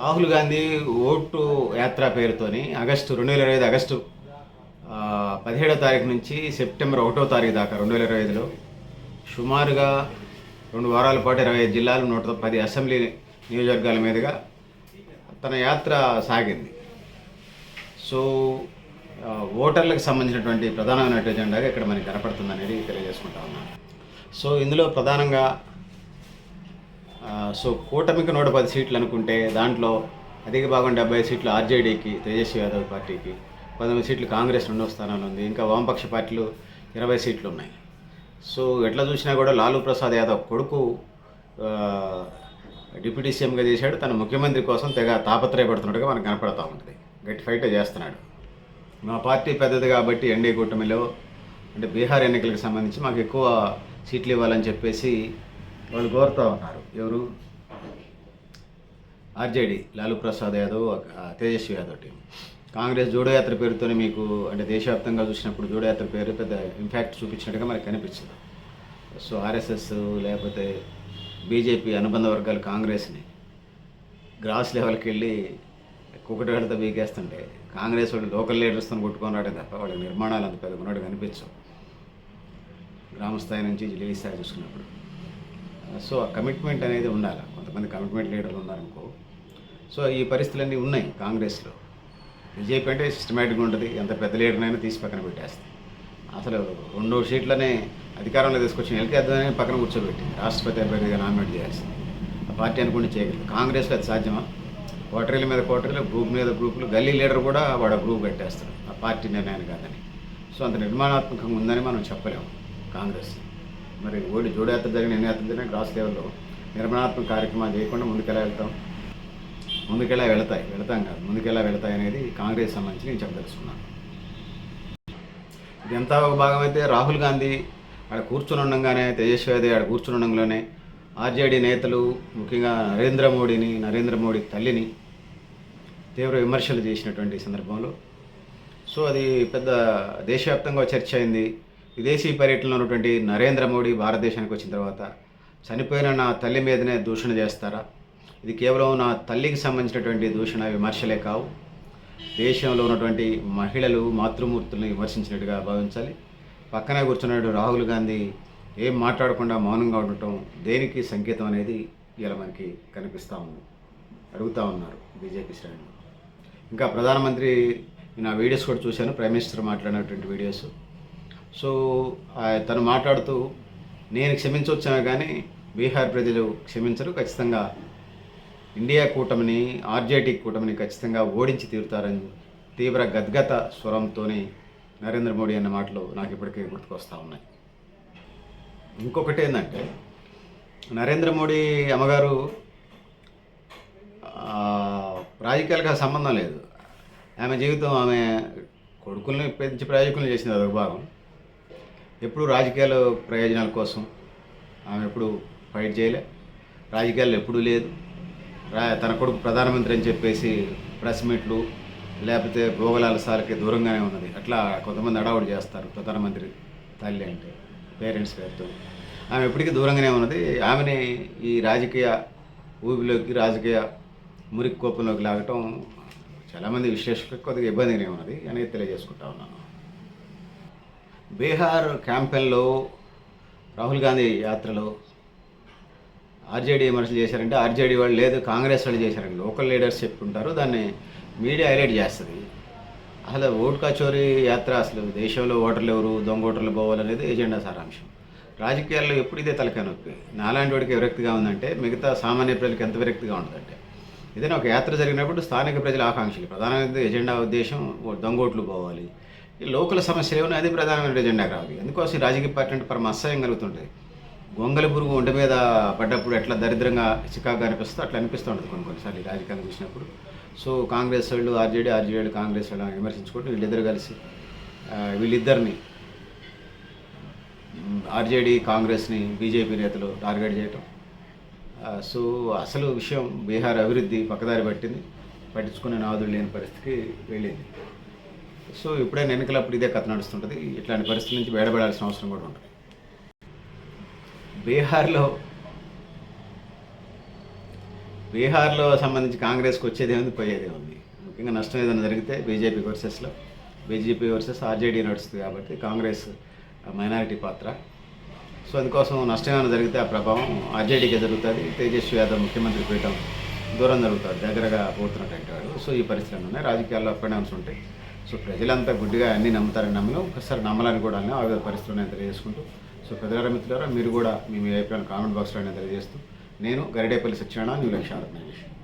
Rahul Gandhi vote యాత్ర పేరుతోని August రెండు వేల ఇరవై ఐదు ఆగస్టు పదిహేడో తారీఖు నుంచి సెప్టెంబర్ ఒకటో తారీఖు దాకా రెండు వేల ఇరవై ఐదులో సుమారుగా రెండు వారాల పాటు ఇరవై ఐదు జిల్లాలు నూట పది అసెంబ్లీ నియోజకవర్గాల మీదుగా తన యాత్ర సాగింది. సో ఓటర్లకు సంబంధించినటువంటి ప్రధానమైన ఎజెండాగా ఇక్కడ మనకి కనపడుతుంది అనేది తెలియజేసుకుంటా ఉన్నాను. సో ఇందులో ప్రధానంగా సో కూటమికి నూట పది సీట్లు అనుకుంటే దాంట్లో అధిక భాగం డెబ్బై సీట్లు ఆర్జేడీకి తేజస్వి యాదవ్ పార్టీకి పంతొమ్మిది సీట్లు కాంగ్రెస్ రెండో స్థానంలో ఉంది. ఇంకా వామపక్ష పార్టీలు ఇరవై సీట్లు ఉన్నాయి. సో ఎట్లా చూసినా కూడా లాలూ ప్రసాద్ యాదవ్ కొడుకు డిప్యూటీ సీఎంగా చేశాడు. తన ముఖ్యమంత్రి కోసం తెగ తాపత్రయపడుతున్నట్టుగా మనకు కనపడతా ఉంటుంది గట్టి ఫైట్ చేస్తున్నాడు. మా పార్టీ పెద్దది కాబట్టి ఎన్డీ కూటమిలో అంటే బీహార్ ఎన్నికలకు సంబంధించి మాకు ఎక్కువ సీట్లు ఇవ్వాలని చెప్పేసి వాళ్ళు కోరుతూ ఉన్నారు. ఎవరు? RJD Lalu Prasad Yadav Tejashwi Yadav team. Congress Jodo Yatra పేరుతోనే మీకు అంటే దేశవ్యాప్తంగా చూసినప్పుడు జోడోయాత్ర పేరు పెద్ద ఇంపాక్ట్ చూపించినట్టుగా మనకు కనిపించింది సో ఆర్ఎస్ఎస్ లేకపోతే బీజేపీ అనుబంధ వర్గాలు కాంగ్రెస్ని గ్రాస్ లెవెల్కి వెళ్ళి కుక్కటిగడతో బీకేస్తుంటే కాంగ్రెస్ వాళ్ళు లోకల్ లీడర్స్తో కొట్టుకొని రావడం తప్ప వాళ్ళ నిర్మాణాలు అంత పెద్ద ఉన్నట్టు కనిపించవు. గ్రామస్థాయి నుంచి జిల్లా స్థాయి చూసుకున్నప్పుడు. సో ఆ కమిట్మెంట్ అనేది ఉండాలి. కొంతమంది కమిట్మెంట్ లీడర్లు ఉన్నారనుకో. సో ఈ పరిస్థితులన్నీ ఉన్నాయి కాంగ్రెస్లో. బీజేపీ అంటే సిస్టమేటిక్గా ఉంటుంది. ఎంత పెద్ద లీడర్నైనా తీసి పక్కన పెట్టేస్తుంది అసలు రెండో సీట్లనే అధికారంలో తీసుకొచ్చిన ఎల్కే అద్వానీ పక్కన కూర్చోబెట్టింది. రాష్ట్రపతి అభ్యర్థిగా నామినేట్ చేయాల్సింది. ఆ పార్టీ అనుకుంటే చేయగలదు. కాంగ్రెస్లో అది సాధ్యమా? కోటరీల మీద కోటరీలు గ్రూప్ మీద గ్రూపులు గల్లీ లీడర్ కూడా వాడు గ్రూప్ కట్టేస్తారు ఆ పార్టీ నిర్ణయాన్ని కాదని. సో అంత నిర్మాణాత్మకంగా ఉందని మనం చెప్పలేము కాంగ్రెస్ మరి ఓడి జోడయాత్ర జరిగిన ఎన్ని యాత్ర జరిగిన గ్రాస్ లెవెల్లో నిర్మాణాత్మక కార్యక్రమాలు చేయకుండా ముందుకెలా వెళ్తాం? ముందుకెలా వెళతాయి? వెళతాం కాదు. ముందుకెలా వెళతాయి అనేది కాంగ్రెస్ సంబంధించి నేను చెప్పదలుచుకున్నాను. ఇది ఎంత ఒక భాగం అయితే రాహుల్ గాంధీ ఆడ కూర్చుని ఉండగానే తేజస్వి యాదవ్ ఆడ కూర్చుని ఉండగానే ఆర్జేడీ నేతలు ముఖ్యంగా నరేంద్ర మోడీని నరేంద్ర మోడీ తల్లిని తీవ్ర విమర్శలు చేసినటువంటి సందర్భంలో. సో అది పెద్ద దేశవ్యాప్తంగా చర్చ అయింది. విదేశీ పర్యటనలో ఉన్నటువంటి నరేంద్ర మోడీ భారతదేశానికి వచ్చిన తర్వాత చనిపోయిన నా తల్లి మీదనే దూషణ చేస్తారా? ఇది కేవలం నా తల్లికి సంబంధించినటువంటి దూషణ విమర్శలే కావు. దేశంలో ఉన్నటువంటి మహిళలు మాతృమూర్తులను విమర్శించినట్టుగా భావించాలి. పక్కనే కూర్చున్నట్టు రాహుల్ గాంధీ ఏం మాట్లాడకుండా మౌనంగా ఉండటం దేనికి సంకేతం అనేది ఇలా మనకి కనిపిస్తూ ఉంది. అడుగుతూ ఉన్నారు బీజేపీ శ్రేణులు. ఇంకా ప్రధానమంత్రి నేను వీడియోస్ కూడా చూశాను. ప్రైమ్ మినిస్టర్ మాట్లాడినటువంటి వీడియోస్. సో ఆ తను మాట్లాడుతూ నేను క్షమించవచ్చాను కానీ బీహార్ ప్రజలు క్షమించరు ఖచ్చితంగా. ఇండియా కూటమిని ఆర్జేటీ కూటమిని ఖచ్చితంగా ఓడించి తీరుతారని తీవ్ర గద్గత స్వరంతోనే నరేంద్ర మోడీ అన్న మాటలు నాకు ఇప్పటికే గుర్తుకొస్తూ ఉన్నాయి. ఇంకొకటి ఏంటంటే నరేంద్ర మోడీ అమ్మగారు ఆ, రాజకీయాలకు సంబంధం లేదు. ఆమె జీవితం ఆమె కొడుకుల్ని పెంచి ప్రయోజకులను చేసింది అదొక భాగం. ఎప్పుడు రాజకీయాల ప్రయోజనాల కోసం ఆమె ఎప్పుడు ఫైట్ చేయలే. రాజకీయాలు ఎప్పుడూ లేదు. రా తన కొడుకు ప్రధానమంత్రి అని చెప్పేసి ప్రెస్ మీట్లు లేకపోతే భోగలాల సార్కి దూరంగానే ఉన్నది. అట్లా కొంతమంది అడావుడు చేస్తారు ప్రధానమంత్రి తల్లి అంటే పేరెంట్స్ పేరుతో. ఆమె ఎప్పటికీ దూరంగానే ఉన్నది. ఆమెని ఈ రాజకీయ ఊబిలోకి రాజకీయ మురికి కోపంలోకి లాగటం చాలామంది విశ్లేషకులకు కొద్దిగా ఇబ్బందిగానే ఉన్నది. అనేది తెలియజేసుకుంటా ఉన్నాను. బీహార్ క్యాంపెయిన్లో రాహుల్ గాంధీ యాత్రలో ఆర్జేడీ విమర్శలు చేశారంటే ఆర్జేడీ వాళ్ళు లేదు కాంగ్రెస్ వాళ్ళు చేశారండి. లోకల్ లీడర్స్ చెప్పుకుంటారు దాన్ని మీడియా హైలైట్ చేస్తుంది. అసలు ఓటు కచోరీ యాత్ర అసలు దేశంలో ఓటర్లు ఎవరు దొంగ ఓటర్లు పోవాలనేది ఎజెండా సారాంశం. రాజకీయాల్లో ఎప్పుడు ఇదే తలకాయ నొప్పి? నాలాంటి వాడికి విరక్తిగా ఉందంటే మిగతా సామాన్య ప్రజలకు ఎంత విరక్తిగా ఉంటుందంటే. ఏదైనా ఒక యాత్ర జరిగినప్పుడు స్థానిక ప్రజల ఆకాంక్షలు ప్రధానమైన ఎజెండా ఉద్దేశం ఓ దొంగోట్లు పోవాలి. ఈ లోకల్ సమస్యలు ఏమైనా అది ప్రధానమైన ఎజెండా కావాలి అందుకోసం రాజకీయ పార్టీ అంటే పరమ అసహ్యం కలుగుతుంటుంది గొంగల పురుగు ఒంటి మీద పడ్డప్పుడు ఎట్లా దరిద్రంగా చికాగా అనిపిస్తుందో అట్లా అనిపిస్తూ ఉంటుంది కొన్ని కొన్నిసార్లు రాజకీయాలు చూసినప్పుడు. సో కాంగ్రెస్ వాళ్ళు ఆర్జేడీ ఆర్జేడీ కాంగ్రెస్ వాళ్ళు విమర్శించుకుంటూ వీళ్ళిద్దరు కలిసి వీళ్ళిద్దరిని ఆర్జేడీ కాంగ్రెస్ని బీజేపీ నేతలు టార్గెట్ చేయటం. సో అసలు విషయం బీహార్ అభివృద్ధి పక్కదారి పట్టింది. పట్టించుకునే నాదులు లేని పరిస్థితికి వెళ్ళింది. సో ఎప్పుడైనా ఎన్నికలప్పుడు ఇదే కథ నడుస్తుంటుంది. ఇట్లాంటి పరిస్థితి నుంచి బయటపడాల్సిన అవసరం కూడా ఉంటుంది. బీహార్లో బీహార్లో సంబంధించి కాంగ్రెస్కి వచ్చేది ఉంది పోయేది ఉంది ముఖ్యంగా నష్టం ఏదైనా జరిగితే బీజేపీ వర్సెస్లో బీజేపీ వర్సెస్ ఆర్జేడీ నడుస్తుంది కాబట్టి కాంగ్రెస్ మైనారిటీ పాత్ర. సో అందుకోసం నష్టం ఏమైనా జరిగితే ఆ ప్రభావం ఆర్జేడీకే జరుగుతుంది. తేజస్వి యాదవ్ ముఖ్యమంత్రి పీఠం దూరం జరుగుతుంది. దగ్గరగా పోతున్నట్టు వాడు సో ఈ పరిస్థితులు ఉన్నాయి రాజకీయాల్లో అప్ అండ్ డౌన్స్ ఉంటాయి. సో ప్రజలంతా గుడ్డిగా అన్నీ నమ్ముతారని నమ్మను. ఒకసారి నమ్మాలని కూడా ఆ ఆవిధ పరిస్థితులు నేను తెలియజేసుకుంటూ. సో ప్రజల మిత్రులారా మీరు కూడా మీ అభిప్రాయం కామెంట్ బాక్స్లో తెలియజేస్తూ. నేను గరిడేపల్లి సత్యనారాయణ న్యూ లక్ష్య ఆర్గనైజేషన్